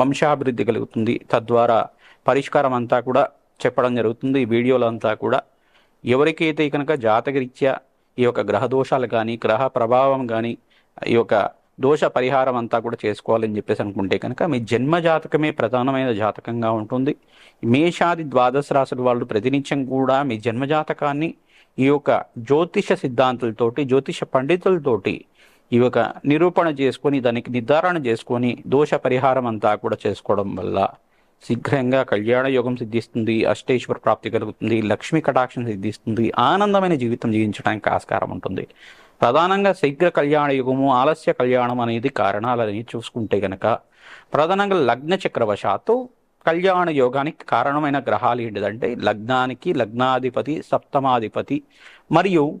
వంశాభివృద్ధి కలుగుతుంది. తద్వారా పరిష్కారం అంతా కూడా చెప్పడం జరుగుతుంది. ఈ వీడియోలో అంతా కూడా ఎవరికైతే కనుక జాతకరీత్యా ఈ యొక్క గ్రహ దోషాలు కానీ గ్రహ ప్రభావం కానీ ఈ యొక్క దోష పరిహారం అంతా కూడా చేసుకోవాలని చెప్పేసి అనుకుంటే కనుక మీ జన్మ జాతకమే ప్రధానమైన జాతకంగా ఉంటుంది. మేషాది ద్వాదశ రాశుల వాళ్ళు ప్రతినిత్యం కూడా మీ జన్మ జాతకాన్ని ఈ యొక్క జ్యోతిష సిద్ధాంతులతోటి జ్యోతిష పండితులతోటి ఈ నిరూపణ చేసుకొని దానికి నిర్ధారణ చేసుకొని దోష పరిహారం అంతా కూడా చేసుకోవడం వల్ల శీఘ్రంగా కళ్యాణ యోగం సిద్ధిస్తుంది అష్టేశ్వర ప్రాప్తి కలుగుతుంది లక్ష్మీ కటాక్షం సిద్ధిస్తుంది ఆనందమైన జీవితం జీవించడానికి ఆస్కారం ఉంటుంది. ప్రధానంగా శీఘ్ర కళ్యాణ యుగము ఆలస్య కళ్యాణం అనేది కారణాలని చూసుకుంటే గనక ప్రధానంగా లగ్న చక్రవశాత్తు కళ్యాణ యోగానికి కారణమైన గ్రహాలు ఏంటిదంటే లగ్నానికి లగ్నాధిపతి సప్తమాధిపతి మరియు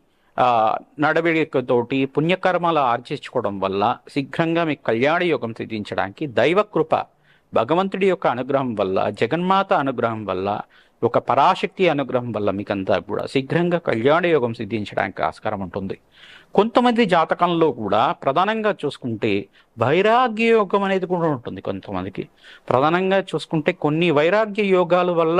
నడవడికతోటి పుణ్యకర్మలు ఆర్జించుకోవడం వల్ల శీఘ్రంగా మీకు కళ్యాణ యోగం సిద్ధించడానికి దైవకృప భగవంతుడి యొక్క అనుగ్రహం వల్ల జగన్మాత అనుగ్రహం వల్ల ఒక పరాశక్తి అనుగ్రహం వల్ల మీకంతా కూడా శీఘ్రంగా కళ్యాణ యోగం సిద్ధించడానికి ఆస్కారం ఉంటుంది. కొంతమంది జాతకంలో కూడా ప్రధానంగా చూసుకుంటే వైరాగ్య యోగం అనేది కూడా ఉంటుంది కొంతమందికి. ప్రధానంగా చూసుకుంటే కొన్ని వైరాగ్య యోగాల వల్ల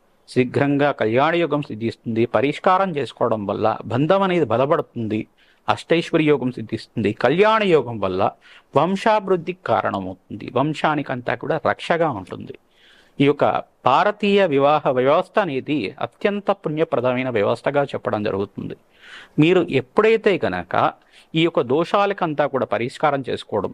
శీఘ్రంగా కళ్యాణయోగం సిద్ధిస్తుంది. పరిష్కారం చేసుకోవడం వల్ల బంధం అనేది బలపడుతుంది. అష్టైశ్వర్య యోగం సిద్ధిస్తుంది. కళ్యాణ యోగం వల్ల వంశాభివృద్ధికి కారణమవుతుంది. వంశానికంతా కూడా రక్షగా ఉంటుంది. ఈ యొక్క భారతీయ వివాహ వ్యవస్థ అనేది అత్యంత పుణ్యప్రదమైన వ్యవస్థగా చెప్పడం జరుగుతుంది. మీరు ఎప్పుడైతే కనుక ఈ యొక్క దోషాలకంతా కూడా పరిష్కారం చేసుకోవడం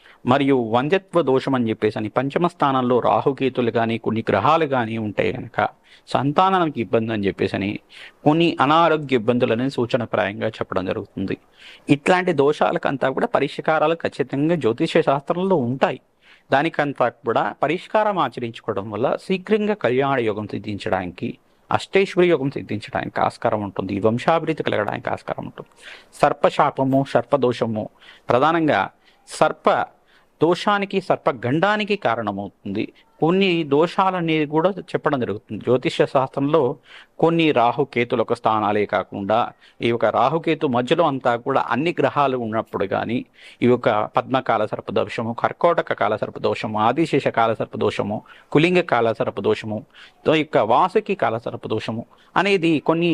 మరియు వంద్యత్వ దోషం అని చెప్పేసి అని పంచమ స్థానంలో రాహుకేతులు కానీ కొన్ని గ్రహాలు కానీ ఉంటాయి కనుక సంతానానికి ఇబ్బంది అని చెప్పేసి అని కొన్ని అనారోగ్య ఇబ్బందులని సూచనప్రాయంగా చెప్పడం జరుగుతుంది. ఇట్లాంటి దోషాలకంతా కూడా పరిష్కారాలు ఖచ్చితంగా జ్యోతిష శాస్త్రంలో ఉంటాయి. దానికంతా కూడా పరిష్కారం ఆచరించుకోవడం వల్ల శీఘ్రంగా కళ్యాణ యోగం సిద్ధించడానికి అష్టేశ్వరి యోగం సిద్ధించడానికి ఆస్కారం ఉంటుంది. వంశాభివృద్ధి కలగడానికి ఆస్కారం ఉంటుంది. సర్పశాపము సర్పదోషము ప్రధానంగా సర్ప దోషానికి సర్పగండానికి కారణమవుతుంది. కొన్ని దోషాలనేది కూడా చెప్పడం జరుగుతుంది. జ్యోతిష్య శాస్త్రంలో కొన్ని రాహుకేతుల స్థానాలే కాకుండా ఈ యొక్క రాహుకేతు మధ్యలో అంతా కూడా అన్ని గ్రహాలు ఉన్నప్పుడు కానీ ఈ యొక్క పద్మకాల సర్పదోషము కర్కోటక కాల సర్పదోషము ఆదిశేష కాల సర్పదోషము కులింగ కాల సర్పదోషము తో యొక్క వాసుకి కాల సర్పదోషము అనేది కొన్ని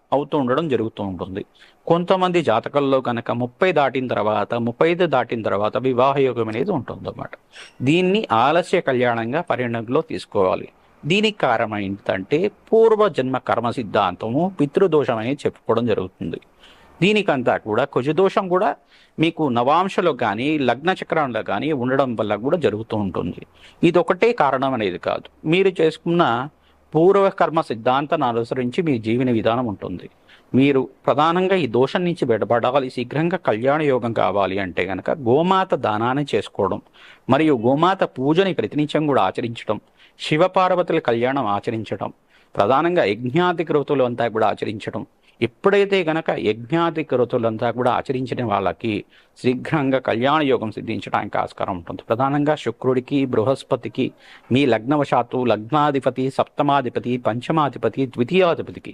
అవుతూ ఉండడం జరుగుతూ ఉంటుంది. కొంతమంది జాతకాల్లో కనుక ముప్పై దాటిన తర్వాత ముప్పై ఐదు దాటిన తర్వాత వివాహ యోగం అనేది ఉంటుందన్నమాట. దీన్ని ఆలస్య కళ్యాణంగా పరిగణనలో తీసుకోవాలి. దీనికి కారణం ఏంటంటే పూర్వజన్మ కర్మ సిద్ధాంతము పితృదోషం అనేది చెప్పుకోవడం జరుగుతుంది. దీనికంతా కూడా కుజదోషం కూడా మీకు నవాంశలో కానీ లగ్న చక్రంలో కానీ ఉండడం వల్ల కూడా జరుగుతూ ఉంటుంది. ఇది ఒకటే కారణం అనేది కాదు. మీరు చేసుకున్న పూర్వకర్మ సిద్ధాంతాన్ని అనుసరించి మీ జీవన విధానం ఉంటుంది. మీరు ప్రధానంగా ఈ దోషం నుంచి బయటపడాలి. శీఘ్రంగా కళ్యాణ యోగం కావాలి అంటే గనక గోమాత దానాన్ని చేసుకోవడం మరియు గోమాత పూజని ప్రతినిత్యం కూడా ఆచరించడం శివపార్వతుల కళ్యాణం ఆచరించడం ప్రధానంగా యజ్ఞాది అంతా కూడా ఆచరించడం ఎప్పుడైతే గనక యజ్ఞాది కృతులంతా కూడా ఆచరించిన వాళ్ళకి శీఘ్రంగా కళ్యాణ యోగం సిద్ధించడానికి ఆస్కారం ఉంటుంది. ప్రధానంగా శుక్రుడికి బృహస్పతికి మీ లగ్నవశాత్తు లగ్నాధిపతి సప్తమాధిపతి పంచమాధిపతి ద్వితీయాధిపతికి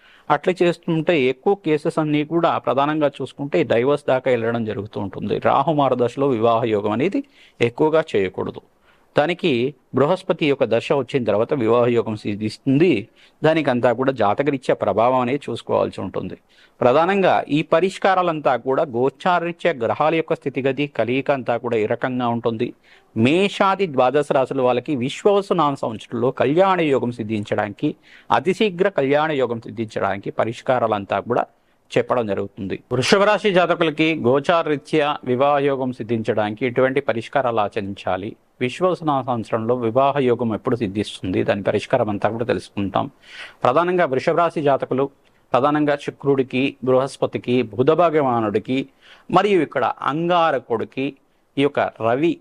అట్లా చేస్తుంటే ఎక్కువ కేసెస్ అన్నీ కూడా ప్రధానంగా చూసుకుంటే డైవర్స్ దాకా వెళ్ళడం జరుగుతూ ఉంటుంది. రాహు మహర్దశలో వివాహ యోగం అనేది ఎక్కువగా చేయకూడదు. దానికి బృహస్పతి యొక్క దశ వచ్చిన తర్వాత వివాహ యోగం సిద్ధిస్తుంది. దానికి అంతా కూడా జాతకరీత్యా ప్రభావం అనేది చూసుకోవాల్సి ఉంటుంది. ప్రధానంగా ఈ పరిష్కారాలంతా కూడా గోచారరీత్యా గ్రహాల యొక్క స్థితిగతి కలియిక అంతా కూడా ఈ రకంగా ఉంటుంది? మేషాది ద్వాదశ రాశుల వాళ్ళకి విశ్వవసునామ సంవత్సరంలో కళ్యాణ యోగం సిద్ధించడానికి అతి శీఘ్ర కళ్యాణ యోగం సిద్ధించడానికి పరిష్కారాలంతా కూడా చెప్పడం జరుగుతుంది. వృషభ రాశి జాతకులకి గోచారరీత్యా వివాహ యోగం సిద్ధించడానికి ఎటువంటి పరిష్కారాలు ఆచరించాలి? విశ్వసన సంవత్సరంలో వివాహ యోగం ఎప్పుడు సిద్ధిస్తుంది? దాని పరిష్కారం అంతా కూడా తెలుసుకుంటాం. ప్రధానంగా వృషభరాశి జాతకులు ప్రధానంగా శుక్రుడికి బృహస్పతికి బుధ భగవానుడికి మరియు ఇక్కడ అంగారకుడికి ఈ యొక్క రవి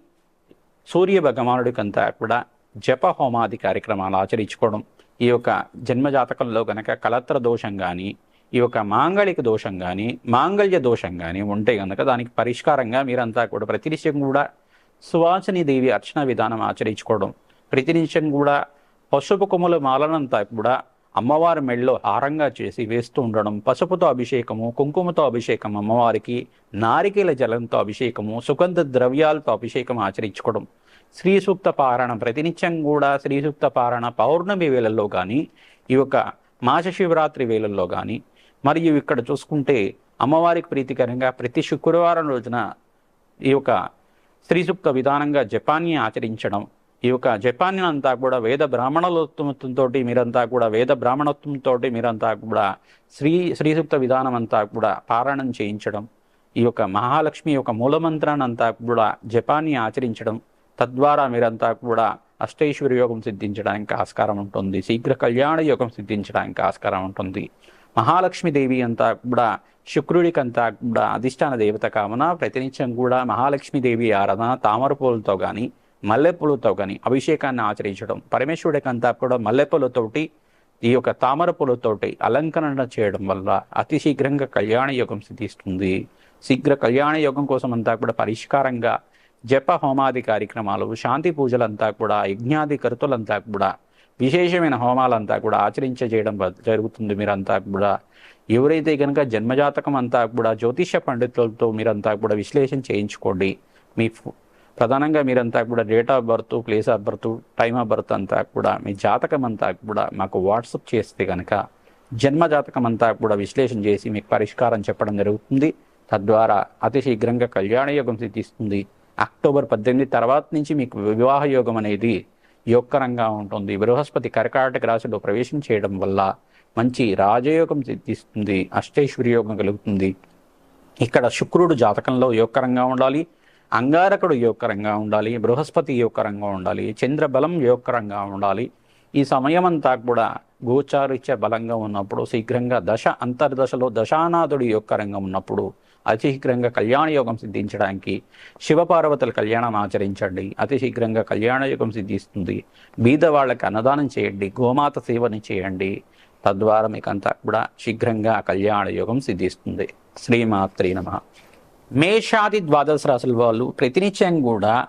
సూర్య భగవానుడికంతా కూడా జప హోమాది కార్యక్రమాలు ఆచరించుకోవడం ఈ యొక్క జన్మజాతకంలో గనక కలత్ర దోషం కానీ ఈ యొక్క మాంగళిక దోషం కానీ మాంగళ్య దోషం కానీ ఉంటే కనుక దానికి పరిష్కారంగా మీరంతా కూడా ప్రతినిత్యం కూడా సువాసిని దేవి అర్చన విధానం ఆచరించుకోవడం. ప్రతినిత్యం కూడా పసుపు కొమ్ముల మాలనంతా కూడా అమ్మవారి మెళ్ళలో హారంగా చేసి వేస్తూ ఉండడం. పసుపుతో అభిషేకము కుంకుమతో అభిషేకం అమ్మవారికి నారికేల జలంతో అభిషేకము సుగంధ ద్రవ్యాలతో అభిషేకం ఆచరించుకోవడం. శ్రీ సూక్త పారాయణ ప్రతినిత్యం కూడా శ్రీ సూక్త పారాయణ పౌర్ణమి వేళల్లో కానీ ఈ యొక్క మాస శివరాత్రి వేళల్లో కానీ మరియు ఇక్కడ చూసుకుంటే అమ్మవారికి ప్రీతికరంగా ప్రతి శుక్రవారం రోజున ఈ యొక్క స్త్రీ సూక్త విధానంగా జపాన్ని ఆచరించడం. ఈ యొక్క జపాన్ని అంతా కూడా వేద బ్రాహ్మణోత్వంతో మీరంతా కూడా వేద బ్రాహ్మణత్వంతో మీరంతా కూడా శ్రీ శ్రీ సూక్త విధానం అంతా కూడా పారాయణం చేయించడం. ఈ యొక్క మహాలక్ష్మి యొక్క మూలమంత్రాన్ని అంతా కూడా జపాన్ని ఆచరించడం. తద్వారా మీరంతా కూడా అష్టైశ్వర్య యోగం సిద్ధించడానికి ఆస్కారం ఉంటుంది. శీఘ్ర కళ్యాణ యోగం సిద్ధించడానికి ఆస్కారం ఉంటుంది. మహాలక్ష్మీదేవి అంతా కూడా శుక్రుడికంతా కూడా అధిష్టాన దేవత కావున ప్రతినిత్యం కూడా మహాలక్ష్మీదేవి ఆరాధన తామర పూలతో కానీ మల్లెపూలతో కానీ అభిషేకాన్ని ఆచరించడం. పరమేశ్వరుడికంతా కూడా మల్లెపూలతోటి ఈ యొక్క తామర పూలతోటి అలంకరణ చేయడం వల్ల అతి శీఘ్రంగా కళ్యాణ యోగం సిద్ధిస్తుంది. శీఘ్ర కళ్యాణ యోగం కోసం అంతా కూడా పరిష్కారంగా జప హోమాది కార్యక్రమాలు శాంతి పూజలంతా కూడా యజ్ఞాది కరుతులంతా కూడా విశేషమైన హోమాలంతా కూడా ఆచరించ చేయడం జరుగుతుంది మీరంతా కూడా. ఎవరైతే కనుక జన్మజాతకం అంతా కూడా జ్యోతిష పండితులతో మీరంతా కూడా విశ్లేషణ చేయించుకోండి. మీ ప్రధానంగా మీరంతా కూడా date of birth place of birth time of birth అంతా కూడా మీ జాతకం అంతా కూడా మాకు వాట్సప్ చేస్తే కనుక జన్మ జాతకం అంతా కూడా విశ్లేషణ చేసి మీకు పరిష్కారం చెప్పడం జరుగుతుంది. తద్వారా అతి శీఘ్రంగా కళ్యాణ యోగం సిద్ధిస్తుంది. అక్టోబర్ పద్దెనిమిది తర్వాత నుంచి మీకు వివాహ యోగం అనేది యోగకరంగా ఉంటుంది. బృహస్పతి కర్కాటక రాశిలో ప్రవేశం చేయడం వల్ల మంచి రాజయోగం సిద్ధిస్తుంది అష్టైశ్వర్య యోగం కలుగుతుంది. ఇక్కడ శుక్రుడు జాతకంలో యోగకరంగా ఉండాలి అంగారకుడు యోగకరంగా ఉండాలి బృహస్పతి యోగకరంగా ఉండాలి చంద్రబలం యోగకరంగా ఉండాలి. ఈ సమయమంతా కూడా గోచారిత్య బలంగా ఉన్నప్పుడు శీఘ్రంగా దశ అంతర్దశలో దశానాథుడు యోగకరంగా ఉన్నప్పుడు అతి శీఘ్రంగా కళ్యాణ యోగం సిద్ధించడానికి శివపార్వతుల కళ్యాణం ఆచరించండి. అతి శీఘ్రంగా కళ్యాణ యోగం సిద్ధిస్తుంది. బీద వాళ్ళకి అన్నదానం చేయండి. గోమాత సేవని చేయండి. తద్వారా మీకంతా కూడా శీఘ్రంగా కళ్యాణ యోగం సిద్ధిస్తుంది. శ్రీమాత్రి నమ. మేషాది ద్వాదశ రాశుల వాళ్ళు ప్రతినిత్యం కూడా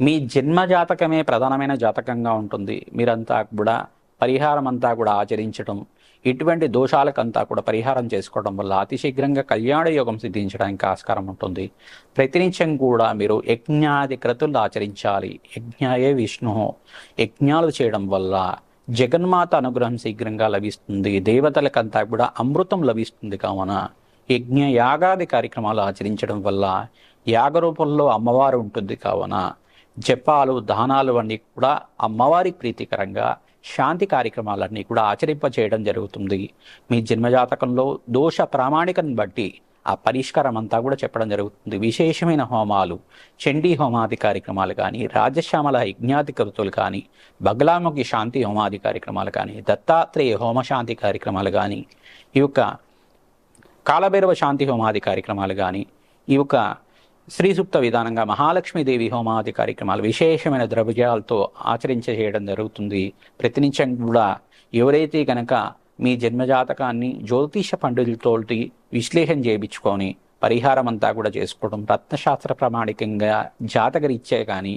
మీ జన్మ జాతకమే ప్రధానమైన జాతకంగా ఉంటుంది. మీరంతా కూడా పరిహారం అంతా కూడా ఆచరించడం ఇటువంటి దోషాలకంతా కూడా పరిహారం చేసుకోవడం వల్ల అతి శీఘ్రంగా కళ్యాణ యోగం సిద్ధించడానికి ఆస్కారం ఉంటుంది. ప్రతినిత్యం కూడా మీరు యజ్ఞాది క్రతులు ఆచరించాలి. యజ్ఞాయే విష్ణు. యజ్ఞాలు చేయడం వల్ల జగన్మాత అనుగ్రహం శీఘ్రంగా లభిస్తుంది. దేవతలకంతా కూడా అమృతం లభిస్తుంది కావున యజ్ఞ యాగాది కార్యక్రమాలు ఆచరించడం వల్ల యాగ రూపంలో అమ్మవారు ఉంటుంది కావున జపాలు దానాలు అన్నీ కూడా అమ్మవారి ప్రీతికరంగా శాంతి కార్యక్రమాలన్నీ కూడా ఆచరింప చేయడం జరుగుతుంది. మీ జన్మజాతకంలో దోష ప్రామాణికను బట్టి ఆ పరిష్కారం అంతా కూడా చెప్పడం జరుగుతుంది. విశేషమైన హోమాలు చండీ హోమాది కార్యక్రమాలు కానీ రాజశ్యామల యజ్ఞాది కృతులు కానీ బగలాముఖి శాంతి హోమాది కార్యక్రమాలు కానీ దత్తాత్రేయ హోమశాంతి కార్యక్రమాలు కానీ ఈ యొక్క కాలభైరవ శాంతి హోమాది కార్యక్రమాలు కానీ ఈ యొక్క శ్రీసూక్త విధానంగా మహాలక్ష్మీదేవి హోమాది కార్యక్రమాలు విశేషమైన ద్రవ్యాలతో ఆచరించ చేయడం జరుగుతుంది. ప్రతినిత్యం కూడా ఎవరైతే కనుక మీ జన్మజాతకాన్ని జ్యోతిష పండితులతోటి విశ్లేషణ చేయించుకొని పరిహారం అంతా కూడా చేసుకోవడం రత్నశాస్త్ర ప్రామాణికంగా జాతకరీత్యా కానీ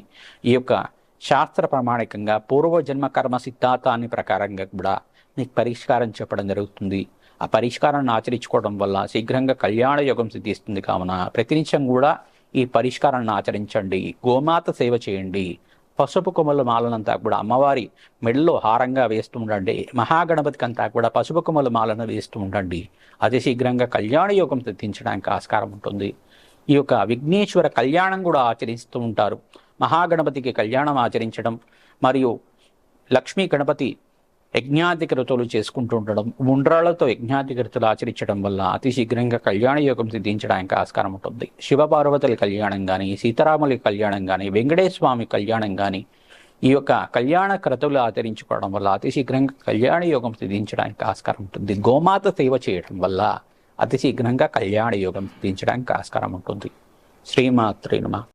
ఈ యొక్క శాస్త్ర ప్రామాణికంగా పూర్వజన్మ కర్మ సిద్ధాంతాన్ని ప్రకారంగా కూడా మీకు పరిష్కారం చెప్పడం జరుగుతుంది. ఆ పరిష్కారాన్ని ఆచరించుకోవడం వల్ల శీఘ్రంగా కళ్యాణ యోగం సిద్ధిస్తుంది కావున ప్రతినిత్యం కూడా ఈ పరిష్కారాన్ని ఆచరించండి. గోమాత సేవ చేయండి. పసుపు కొమ్మల మాలనంతా కూడా అమ్మవారి మెడలో హారంగా వేస్తూ ఉండండి. మహాగణపతికి అంతా కూడా పసుపు కొమ్మల మాలను వేస్తూ ఉండండి. అతి శీఘ్రంగా కళ్యాణ యోగం సిద్ధించడానికి ఆస్కారం ఉంటుంది. ఈ యొక్క విఘ్నేశ్వర కళ్యాణం కూడా ఆచరిస్తూ ఉంటారు. మహాగణపతికి కళ్యాణం ఆచరించడం మరియు లక్ష్మీ గణపతి యజ్ఞాధిక ఋతువులు చేసుకుంటూ ఉండడం ఉండ్రాళ్ళతో యజ్ఞాధిక ఋతులు ఆచరించడం వల్ల అతి శీఘ్రంగా కళ్యాణ యోగం సిద్ధించడానికి ఆస్కారం ఉంటుంది. శివపార్వతుల కళ్యాణం కానీ సీతారాముల కళ్యాణం కానీ వెంకటేశ్వమి కళ్యాణం కానీ ఈ యొక్క కళ్యాణ క్రతువులు ఆచరించుకోవడం వల్ల అతి శీఘ్రంగా కళ్యాణ యోగం సిద్ధించడానికి ఆస్కారం ఉంటుంది. గోమాత సేవ చేయడం వల్ల అతి శీఘ్రంగా కళ్యాణ యోగం సిద్ధించడానికి ఆస్కారం ఉంటుంది. శ్రీమాత్రీనుమ